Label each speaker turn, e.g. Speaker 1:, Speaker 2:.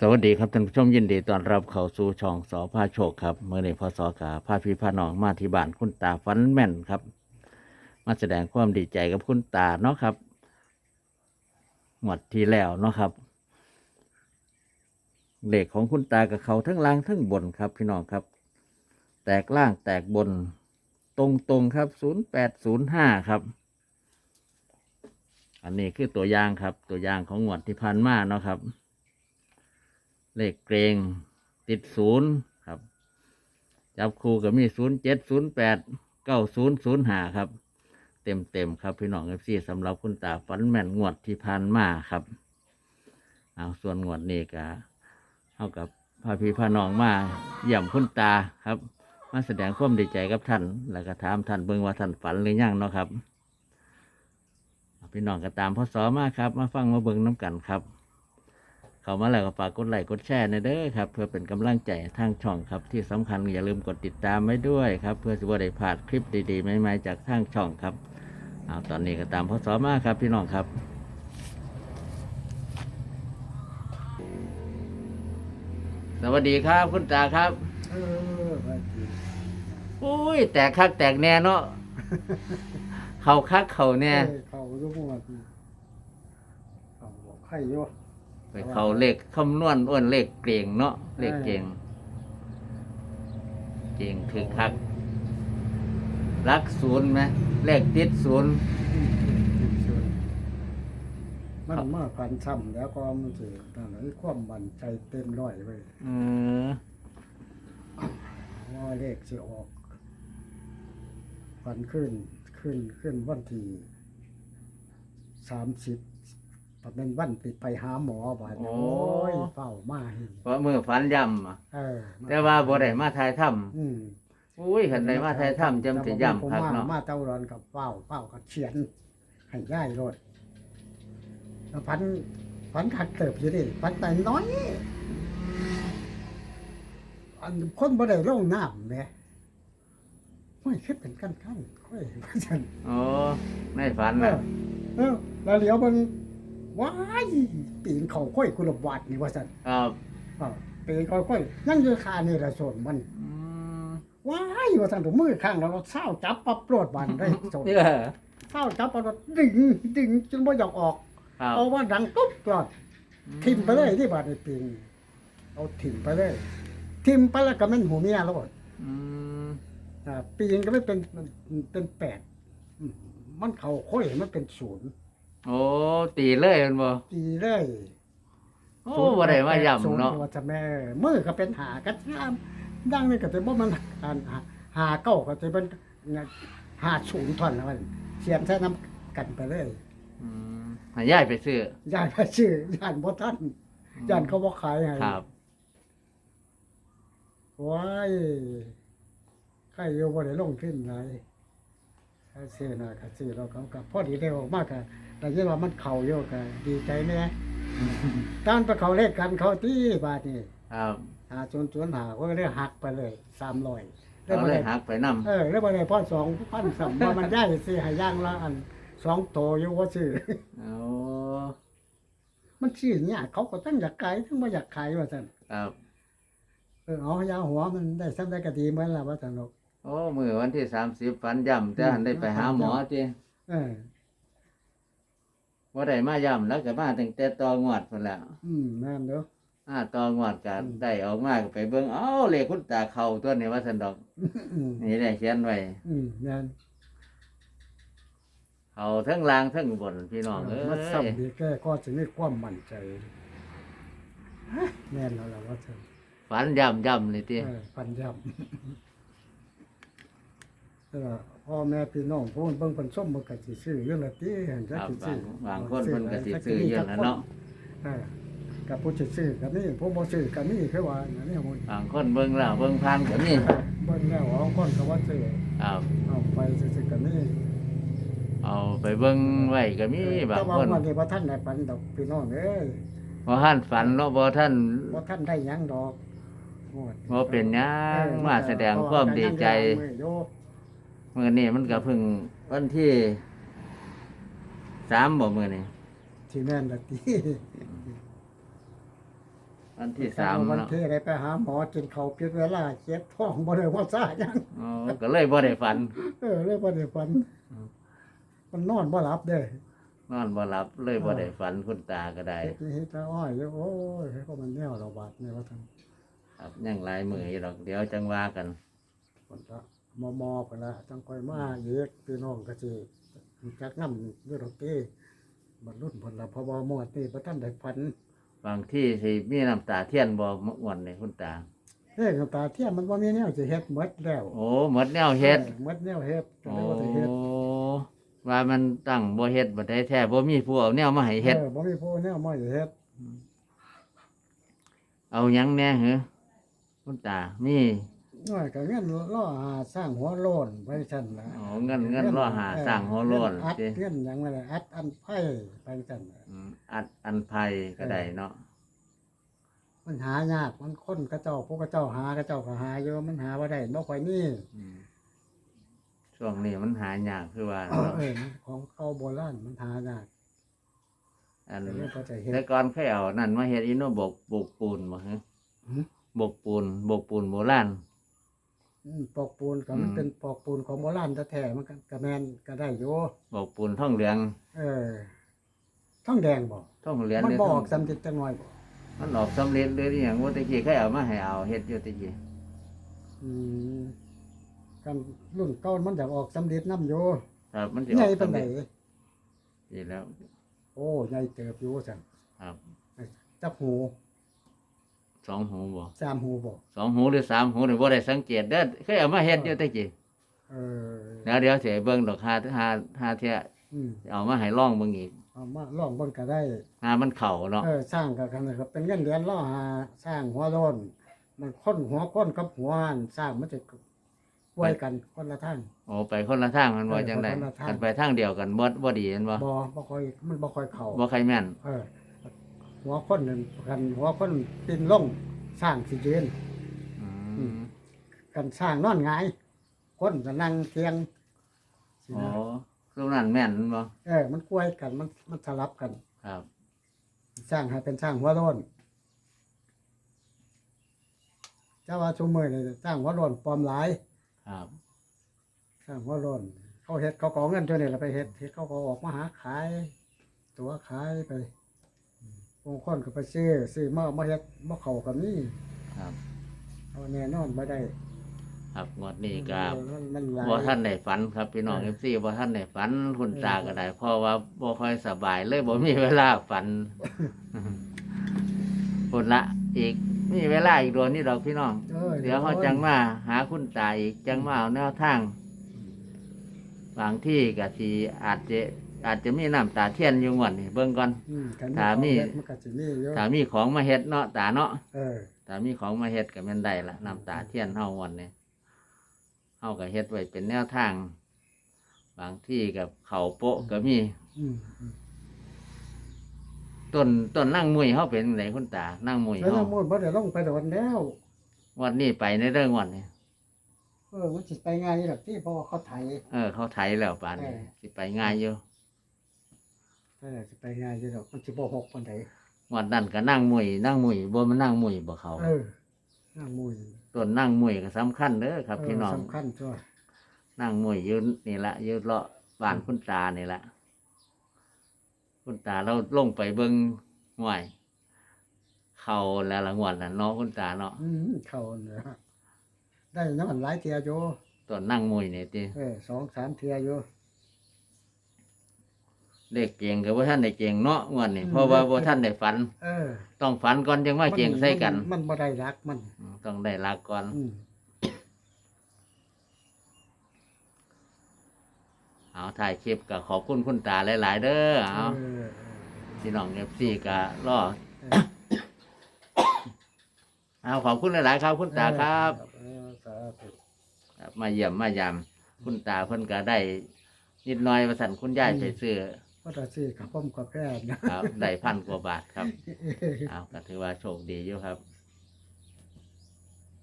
Speaker 1: สวัสดีครับท่านผู้ชมยินดีต้อนรับเข้าสู่ช่องสอพาโชคครับเมื่อในพศกาพาพี่พาน้องมาที่บ้านคุณตาฟันแม่นครับ มาแสดงความดีใจกับคุณตาเนาะครับหมดที่แล้วเนาะครับเลขของคุณตากับเขาทั้งล่างทั้งบนครับ พี่น้องครับ แตกล่างแตกบน ตรงตรงครับศูนย์แปดศูนย์ห้าครับ อันนี้คือตัวอย่างครับ ตัวอย่างของงวดที่ผ่านมาเนาะครับ เลขเกรงติดศูนย์ครับ จับคู่ก็มีศูนย์เจ็ดศูนย์แปดเก้าศูนย์ศูนย์หาครับ เต็มเต็มครับพี่น้องเอฟซีสำหรับคุณตาฝันแม่นงวดที่ผ่านมาครับ เอาส่วนงวดนี้ก็เท่ากับพาพี่พาน้องมาเยี่ยมคุณตาครับ มาแสดงความดีใจกับท่าน แล้วก็ถามท่านเบิ่งว่าท่านฝันหรือยังเนาะครับพี่น้องก็ตามพ่อสอมาครับ มาฟังมาเบิ่งน้ำกันครับ เข้ามาแล้วก็ฝากกดไลค์กดแชร์ในเด้อครับ เพื่อเป็นกำลังใจทางช่องครับ ที่สำคัญอย่าลืมกดติดตามไว้ด้วยครับ เพื่อจะได้พลาดคลิปดีๆใหม่ๆจากทางช่องครับเอาตอนนี้ก็ตามพ่อสอมาครับพี่น้องครับสวัสดีครับคุณตาครับ
Speaker 2: เออว่าดี
Speaker 1: อุ้ย แตกคักแตกแน่เนาะเขาคักเขาแน่
Speaker 2: เอ้ยเขาทุกงวดเขาบอกใครอยู่
Speaker 1: ไปเขาเลขคำนวณอ้วนเลขเกรียงเนาะเลขเกรียงเกรียงคือคักรักศูนย์ไหมเลขติดศูนย์
Speaker 2: มันมากกันซ้ำแล้วก็มันสิตอนนั้นความบันใจเต็มร้อยไว้
Speaker 1: เออ
Speaker 2: ว่าเลขสิออกวันขึ้นขึ้นขึ้นวันที่สามสิบ เป็นวันปิดไปหาหมอบาดนี้โอ้ยเฝ้ามาเห็น
Speaker 1: เพราะมือฝันย่ำอะ
Speaker 2: เออ
Speaker 1: แต่ว่าบ่ได้มาทายถ้
Speaker 2: อืมำ
Speaker 1: อุ้ยขันได้มาทายถ้ำจำสิย่ำคัก
Speaker 2: มา
Speaker 1: เนาะ
Speaker 2: มาเต้าร้อนกับเป้าเป้ากับเขียน ให้ย่ายรถแล้วพันพันขัดเติบอยู่ดิพันแต่น้อย อันคนบ่ได้ลงน้ำแหม่ไม่คิดเป็นกันกันค่อยว่าซั่น
Speaker 1: โอ้ในฝัน
Speaker 2: เอ
Speaker 1: นะ
Speaker 2: อเออแล้วเหลียวมัน ว้ายปีนเขาค่อยกุลบาทนี่ว่าซั่น
Speaker 1: ครับ
Speaker 2: เออปีนเขาค่อยนั่นคือคานี่ละส่วนมัน
Speaker 1: อืม
Speaker 2: ว้ายว่าซั่นถูกมือข้างแล้วเราเศร้าจับปั๊บโปรดบานได้ส่วน
Speaker 1: เนี่ย
Speaker 2: เศร้าจับปั๊บดึงดึงจนบ่อยากออก
Speaker 1: ครับ
Speaker 2: เอาว่าดังตุ๊บกลอดทิมไปเลยที่บาดในปิงเอาทิมไปเลยทิมไปแล้วก็แม่นหูเมียแล้ว
Speaker 1: อืม
Speaker 2: อ่าปีงก็ไม่เป็นเป็นแปดอืมมันเข่าค่อยมันเป็นศูนย์
Speaker 1: โอ้ตีเลยแมันบ่
Speaker 2: ตีเลย
Speaker 1: โอ้บ่ได้มาย่ำ
Speaker 2: ศูย์
Speaker 1: เนาะ
Speaker 2: ว่าจะแม่มือก็เป็นหากันยามดังนี่ก็จะบ่มันหาหาหาเก้าก็จะเป็นหาศูนย์ท่อนนะมันเสียนใช้น้ำกันไปเลย
Speaker 1: อืมให้ย้ายไปซื้อ
Speaker 2: ย่านไปชื่อย่านบ่ท่านย่านเขาบ่ขายให้
Speaker 1: ครับ
Speaker 2: ว้ายใครอยู่บ่ได้ลงทุนหลายถ้า ซื้อน่ะก็ซื้อเราเขาก็พอดีได้ออกมากก็แต่ยินว่ามันเข้าอยู่ก็ดีใจแน่ตอนไปเขาเลขกันเขาที่บาทนี่
Speaker 1: ครับ
Speaker 2: หาจนจนหาก็เลยหักไปเลย300
Speaker 1: เราเลยหักไปนำ
Speaker 2: เออแล้วบ่ได้พอ2,000สัมว่ามันได้สิให้ย่างละอันสองโตอยู่ว่าซื้อ
Speaker 1: โอ้
Speaker 2: มันซื้อเนี่ยเขาก็ตั้งอยากขายทั้งบ่อยากขายว่าซั่น
Speaker 1: ครับ
Speaker 2: เออเอายาหัวมันได้ซ้ำได้ก็ดีเหมือนล่ะว่าซั่นเนาะ
Speaker 1: โอ้มือวันที่สามสิบฝันย่ำแต่หันได้ไปหาหมอจี
Speaker 2: เออ
Speaker 1: ว่าได้มาย่ำแล้วก็มาตั้งแต่ตองวดพุ่นแหล้ว
Speaker 2: อืมแม่นเด้อ
Speaker 1: อ่าตองวดกันได้ออกมาก็ไปเบิ่งเอ้าเลขคุณตาเข่าตัวนี้ว่าสันดอก
Speaker 2: อืม
Speaker 1: นี่ได้เขียนไว้
Speaker 2: อืมแม่น
Speaker 1: เขาทั้งล่างทั้งบนพี่น้องเอ้
Speaker 2: มัน
Speaker 1: ย
Speaker 2: ซ้ำดีแก่ก็จะมีความมั่นใจฮะแม่นแล้วล่ะว่าซั่น
Speaker 1: ฝันย่ำย่ำเลยที
Speaker 2: เออปัญญาแต่ว่า พ่อแม่พี่น้องพวกมันเบิ่งเพิ่นส้มมันก็สิซื้ออยู่ละติเห็น
Speaker 1: ค
Speaker 2: จัก
Speaker 1: รับ
Speaker 2: สิ
Speaker 1: บา
Speaker 2: ซื้
Speaker 1: ง
Speaker 2: อบา
Speaker 1: งคนเพิ่นก็สิซื้อเยอะนะเนาะ
Speaker 2: เออกับผู้สิซื้อก็มีผู้บ่ซื้อก็มีคือว่าอันนี้หมด
Speaker 1: บางคนเบิ่งแล้วเบิ่งผ่านก็มี
Speaker 2: เออเบิ่งแล้วบางคนก็ว่าซื้อ
Speaker 1: ครับ
Speaker 2: เอาไปซื้อๆก็มี
Speaker 1: เอาไปเบิ่งไว้ก็มีบาง
Speaker 2: แต่ว่า
Speaker 1: คน
Speaker 2: วันนี้บ่ทันได้ปันดอกพี่น้องเอ้ย
Speaker 1: บ่ท่านฝันเนาะบ่ท่าน
Speaker 2: บ่ทันได้หยังดอกงวด
Speaker 1: บ่เป็นหยังมาแสดงความดีใจ
Speaker 2: เพราะว่าก็ยังอ ยู่
Speaker 1: มื้อนี้มันก็เพิ่งวันที่สามบ่มื้อนี้
Speaker 2: ที่แม่นละติ
Speaker 1: วันที่สาม
Speaker 2: วัน
Speaker 1: เนาะ
Speaker 2: ที่อะไรไปหาหมอกินเขาวผิดเวลาเจ็บท้องบ่ได้ว่าซ่าหยัง
Speaker 1: อ๋อก็เลยบ่ได้ฝัน
Speaker 2: เออเลยบ่ได้ฝัน
Speaker 1: อืม
Speaker 2: มันนอนบ่หลับเด้
Speaker 1: นอนบ่หลับเลยบ่ได้ฝันคุณตาก็ได้
Speaker 2: เฮ็ดนี่เฮ็ดแต่อ้อยอยู่โอ้ยก็มันแนวเราบาดนี่ว่าซั่น
Speaker 1: ครับยังหลายมืออยู่ดอกเดี๋ยวจังว่ากัน
Speaker 2: คนละ มอมอไปละจังค่อยมาเยกพี่น้องก็สิจักนำอยู่ดอกเต้บรรลุผลละเพราะว่าหมวดนี่บ่ทันได้ฝัน
Speaker 1: บางที่สิมีน้ำตาเทียนบ่มวนนี่คุณตา
Speaker 2: เฮ้ยน้ำตาเทียมมันบ่มีแนวสิเฮ็ดหมดแล้ว
Speaker 1: โอ้หมดแนวเฮ็ด
Speaker 2: ออหมดแนวเฮ็ดก็
Speaker 1: โอ้
Speaker 2: เลยว่าสิเฮ็ด
Speaker 1: ว่ามันตั้งบ่เฮ็ดบ่ได้แท้บ่มีผู้เอาแนวมาให้เฮ็ด
Speaker 2: เออบ่มีผู้แนวมาสิเฮ็ด
Speaker 1: เอาหยังแหน่เหรอคุณตามี
Speaker 2: น้อยก็เงินล่อหาสร้างหัวโลนไปซั่นล่ะ
Speaker 1: อ๋อเงินเงินรอหาสร้างหัวโล้น
Speaker 2: เงิอัด
Speaker 1: สิ
Speaker 2: เงินหยังนั่นแหละอัดอันไผไปซั่นน่ะ
Speaker 1: อืมอัดอันภัยก็ได้เนาะ
Speaker 2: มันหายากมันคนกระเจ้าพวกกระเจ้าหากระเจ้าก็หาอยู่มันหาบ่ได้บ่ค่อยมี
Speaker 1: อืมช่วงนี้มันหายากคือว่า
Speaker 2: เออ
Speaker 1: เนาะ
Speaker 2: เออของเก่าโบราณมันหายาก
Speaker 1: อัน
Speaker 2: แต่นี่ก็จะเฮ็
Speaker 1: แต่
Speaker 2: ด
Speaker 1: ก่อนเคยเอานั่นมาเฮ็ดอีโนบกบกปูนบ่ฮะ
Speaker 2: หืม
Speaker 1: บกปูนบกปูนโบราณ
Speaker 2: อืม ปอกปูนก็มัน
Speaker 1: อืม
Speaker 2: เป็นปอกปูนของโบราณแท้ๆมันก็ก็แม่นก็ได้อยู่
Speaker 1: บกปูนท่องเหลือง
Speaker 2: เออทองแดงบ่
Speaker 1: ท่องเหลือง
Speaker 2: มัน
Speaker 1: หรื
Speaker 2: บ
Speaker 1: ท่
Speaker 2: อ
Speaker 1: อง
Speaker 2: กสำจิตจังหน่อยบ่
Speaker 1: มันออกสำเร็จเลยอหย่างว่าตะกี้เคยเอามาให้เอาเฮ็ดอยู่ตะกี้
Speaker 2: อืมกันรุ่นเก่ามันอยากออกสำเร็จนํอยู่
Speaker 1: ครับมันสิอ
Speaker 2: ให
Speaker 1: อ
Speaker 2: ญ่
Speaker 1: ก
Speaker 2: ปาน
Speaker 1: สำ
Speaker 2: ใด
Speaker 1: เร็จดีแล้ว
Speaker 2: โอ้ใหญ่เติบอยู่ซั่น
Speaker 1: ครับ
Speaker 2: จับหู
Speaker 1: สองหูบ่
Speaker 2: สามหูบ่
Speaker 1: สองหูหรือสามหูนี่บ่ได้สังเกตเด้อเคยเอามาเฮ็ดอยู่ตะกี้
Speaker 2: เออ
Speaker 1: เดี๋ยวเดี๋ยวสิให้เบิ่งดอกหาหาหาเที่ย
Speaker 2: อืม
Speaker 1: เอามาให้ลองเบิ่งอีก
Speaker 2: เอามาลองเบิ่งก็ได้
Speaker 1: หามันเข้าเนาะ
Speaker 2: เออสร้างกับกันนะครับเป็นเงินเดือนล่อหาสร้างหัวโลนมันค้นหัวค้นกับหัวหันสร้างมันจะไว้กันคนละทาง
Speaker 1: โอ้ไปคนละทางมันบ่
Speaker 2: เออ
Speaker 1: จังได๋
Speaker 2: ไปคนละทาง
Speaker 1: กันไปทางเดียวกันบ่บ่ดีแม่นบ่
Speaker 2: บ่บ่ค่อยมันบ่ค่อยเข้า
Speaker 1: บ่ใครแม่น
Speaker 2: เออ หัวค้นนั่นกันหัวค้นปินลงสร้างสิยืน
Speaker 1: อื
Speaker 2: อื
Speaker 1: ม
Speaker 2: มกันสร้างนอนหงาย คนก็นั่งเตียงสิ
Speaker 1: โอ้
Speaker 2: นะ
Speaker 1: ตรงนั้นแม่นแม่นบ่
Speaker 2: เออ มันกล้วยกันมันมันสลับกัน
Speaker 1: ครับ
Speaker 2: สร้างให้เป็นสร้างหัวโลนเจ้าว่าชุมมือนี่สร้างหัวโลนปลอมหลาย
Speaker 1: ครับ
Speaker 2: สร้างหัวโล้นเขาเฮ็ดเขาก็เอาเงินตัวนี้แหละไปเฮ็ดเฮ็ดเขาก็ออกมาหาขาย ตัวขายไป บางคนก็ไปซื้อซื้อมามาเฮ็ดมาเข้ากับนี่
Speaker 1: ครับ
Speaker 2: เอาแน่นอนบ่ได้
Speaker 1: ครับงวดนี้ก็
Speaker 2: มันมันหลาย
Speaker 1: บ่ท่านได้ฝันครับพี่น้อง
Speaker 2: เอ
Speaker 1: เอ
Speaker 2: อ
Speaker 1: ฟซีบ่ท่านได้ฝันคุณ
Speaker 2: เออ
Speaker 1: ตาก็ได้เพราะว่าบ่ค่อยสบายเลยบ่มีเวลาฝันคนละอีกมีเวลาอีกโดนนี่ดอกพี่น้อง
Speaker 2: ออ
Speaker 1: เดี๋ยวเขาจังมาหาคุณตาอีกจังมาเอาแนวทาง บางที่ก็สิอาจจะ อาจจะมีน้ำตาเทียนอยู่งวดนี่เบิ่งก่อน
Speaker 2: อืมคัน
Speaker 1: ถามนี่
Speaker 2: เฮ็ดมันก็สิมีอยู่
Speaker 1: ถ้ามีของมาเฮ็ดเนาะตาเนาะ
Speaker 2: เออ
Speaker 1: ถ้ามีของมาเฮ็ดก็แม่นได้ละน้ำตาเทียนเฮาวันนี้เฮาก็เฮ็ดไว้เป็นแนวทาง บางที่กับเขาโปะก็มี
Speaker 2: อืมอืม
Speaker 1: ต้นต้นนั่งมุยเฮาเป็นไงคุณตานั่งมุย
Speaker 2: แล้ว
Speaker 1: เฮา
Speaker 2: น้ำมูลบ่ได้ลงไปโดนแล้ว
Speaker 1: วันนี้ไปในเรื่องวันนี้
Speaker 2: เออมันสิไปง่ายนี่ดอกที่เพราะว่าเขาไถ
Speaker 1: เออเขาไถแล้วป่านนี้
Speaker 2: เออ
Speaker 1: สิไปง่ายอยู่
Speaker 2: เออสิไปง่ายอยู่ดอกมันสิบ่หกปานใด
Speaker 1: วันนั้นก็นั่งมุยนั่งมุยบ่มันนั่งมุยบ่เขา
Speaker 2: เออน้ำมูล
Speaker 1: ต้นนั่งมุยก็สำคัญเด้อครับ พี่น้อง
Speaker 2: สำคัญตัว
Speaker 1: นั่งมุยอยู่นี่ละอยู่เลาะบ้านคุณตานี่ละคุณตาเราลงไปเบิ่งห่วยเขาแล้วละงวดน่ะเนาะคุณตาเนาะ
Speaker 2: อืมเข้าเนี่ยได้น้ำมันหลายเทียอยู่
Speaker 1: ต้นนั่งมุยนี่ติ
Speaker 2: เออสองสามเทียอยู่
Speaker 1: เด็กเก่งกับว่าท่านได้เก่งเนาะงวดนี่เพราะว่าบ่ท่านได้ฝัน
Speaker 2: เออ
Speaker 1: ต้องฝันก่อนจังว่าเก่งใส่กัน
Speaker 2: มัมันบ่ได้รักมัน
Speaker 1: อืมต้องได้รักก่อน
Speaker 2: อืม
Speaker 1: เอาถ่ายคลิปก็ขอบคุณคุณตาหลาย ๆ เด้อเอา
Speaker 2: เออ
Speaker 1: พี่น้องเอฟซีก็รอ
Speaker 2: เออ
Speaker 1: เอาขอบคุณหลาย ๆ ครับ คุณตาครับ
Speaker 2: เออสาธุ
Speaker 1: ครับมาเยี่ยมมายามคุณตาเพิ่นก็ได้ นิดหน่อยประสันคุณยายไปซื้อ
Speaker 2: ก็จะสิกับพ่อมกับแพทย์นะครับ
Speaker 1: ได้พันกว่าบาทครับ เอาก็ถือว่าโชคดีอยู่ครับ